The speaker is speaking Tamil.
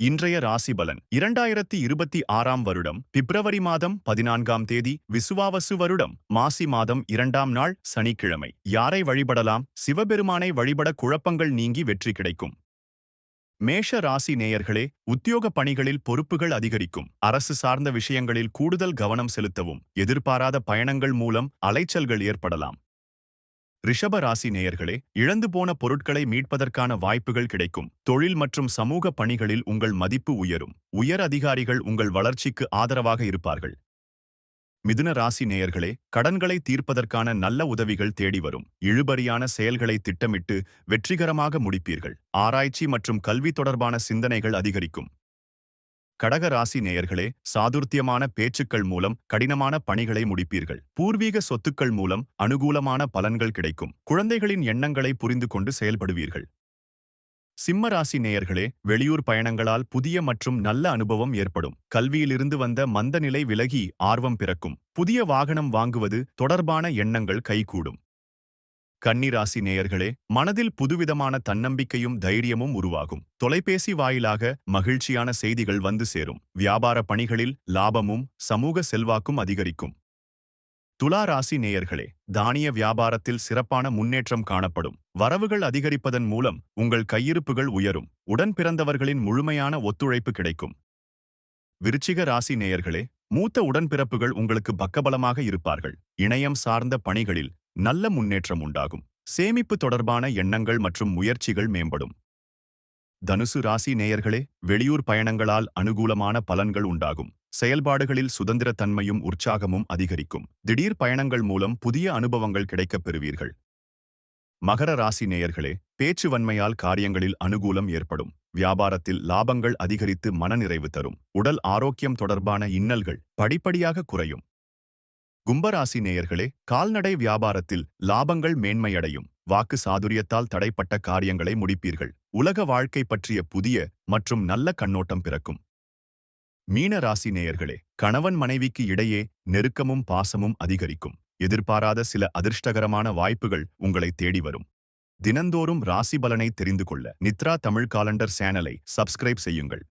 இன்றைய ராசி பலன் இரண்டாயிரத்தி இருபத்தி ஆறாம் வருடம் பிப்ரவரி மாதம் பதினான்காம் தேதி விசுவாவசு வருடம் மாசி மாதம் இரண்டாம் நாள் சனிக்கிழமை. யாரை வழிபடலாம்? சிவபெருமானை வழிபட குழப்பங்கள் நீங்கி வெற்றி கிடைக்கும். மேஷ ராசி நேயர்களே உத்தியோக பணிகளில் பொறுப்புகள் அதிகரிக்கும். அரசு சார்ந்த விஷயங்களில் கூடுதல் கவனம் செலுத்தவும். எதிர்பாராத பயணங்கள் மூலம் அலைச்சல்கள் ஏற்படலாம். ரிஷப ராசி நேயர்களே இழந்து போன பொருட்களை மீட்பதற்கான வாய்ப்புகள் கிடைக்கும். தொழில் மற்றும் சமூக பணிகளில் உங்கள் மதிப்பு உயரும். உயர் அதிகாரிகள் உங்கள் வளர்ச்சிக்கு ஆதரவாக இருப்பார்கள். மிதுன ராசி நேயர்களே கடன்களை தீர்ப்பதற்கான நல்ல உதவிகள் தேடி வரும். இழுபறியான செயல்களை திட்டமிட்டு வெற்றிகரமாக முடிப்பீர்கள். ஆராய்ச்சி மற்றும் கல்வி தொடர்பான சிந்தனைகள் அதிகரிக்கும். கடக ராசி நேயர்களே சாதுர்த்தியமான பேச்சுக்கள் மூலம் கடினமான பணிகளை முடிப்பீர்கள். பூர்வீக சொத்துக்கள் மூலம் அனுகூலமான பலன்கள் கிடைக்கும். குழந்தைகளின் எண்ணங்களை புரிந்து கொண்டு செயல்படுவீர்கள். சிம்ம ராசி நேயர்களே வெளியூர் பயணங்களால் புதிய மற்றும் நல்ல அனுபவம் ஏற்படும். கல்வியிலிருந்து வந்த மந்தநிலை விலகி ஆர்வம் பிறக்கும். புதிய வாகனம் வாங்குவது தொடர்பான எண்ணங்கள் கைகூடும். கன்னிராசி நேயர்களே மனதில் புதுவிதமான தன்னம்பிக்கையும் தைரியமும் உருவாகும். தொலைபேசி வாயிலாக மகிழ்ச்சியான செய்திகள் வந்து சேரும். வியாபார பணிகளில் லாபமும் சமூக செல்வாக்கும் அதிகரிக்கும். துலா ராசி நேயர்களே தானிய வியாபாரத்தில் சிறப்பான முன்னேற்றம் காணப்படும். வரவுகள் அதிகரிப்பதன் மூலம் உங்கள் கையிருப்புகள் உயரும். உடன் பிறந்தவர்களின் முழுமையான ஒத்துழைப்பு கிடைக்கும். விருச்சிக ராசி நேயர்களே மூத்த உடன்பிறப்புகள் உங்களுக்கு பக்கபலமாக இருப்பார்கள். இணையம் சார்ந்த பணிகளில் நல்ல முன்னேற்றம் உண்டாகும். சேமிப்பு தொடர்பான எண்ணங்கள் மற்றும் முயற்சிகள் மேம்படும். தனுசு ராசி நேயர்களே வெளியூர் பயணங்களால் அனுகூலமான பலன்கள் உண்டாகும். செயல்பாடுகளில் சுதந்திரத்தன்மையும் உற்சாகமும் அதிகரிக்கும். திடீர் பயணங்கள் மூலம் புதிய அனுபவங்கள் கிடைக்கப் பெறுவீர்கள். மகர ராசி நேயர்களே பேச்சு வன்மையால் காரியங்களில் அனுகூலம் ஏற்படும். வியாபாரத்தில் லாபங்கள் அதிகரித்து மனநிறைவு தரும். உடல் ஆரோக்கியம் தொடர்பான இன்னல்கள் படிப்படியாக குறையும். கும்பராசி நேயர்களே கால்நடை வியாபாரத்தில் லாபங்கள் மேன்மையடையும். வாக்கு சாதுரியத்தால் தடைப்பட்ட காரியங்களை முடிப்பீர்கள். உலக வாழ்க்கை பற்றிய புதிய மற்றும் நல்ல கண்ணோட்டம் பிறக்கும். மீன ராசி நேயர்களே கணவன் மனைவிக்கு இடையே நெருக்கமும் பாசமும் அதிகரிக்கும். எதிர்பாராத சில அதிர்ஷ்டகரமான வாய்ப்புகள் உங்களை தேடி வரும். தினந்தோறும் ராசி பலனை தெரிந்து கொள்ள நித்ரா தமிழ் காலண்டர் சேனலை சப்ஸ்கிரைப் செய்யுங்கள்.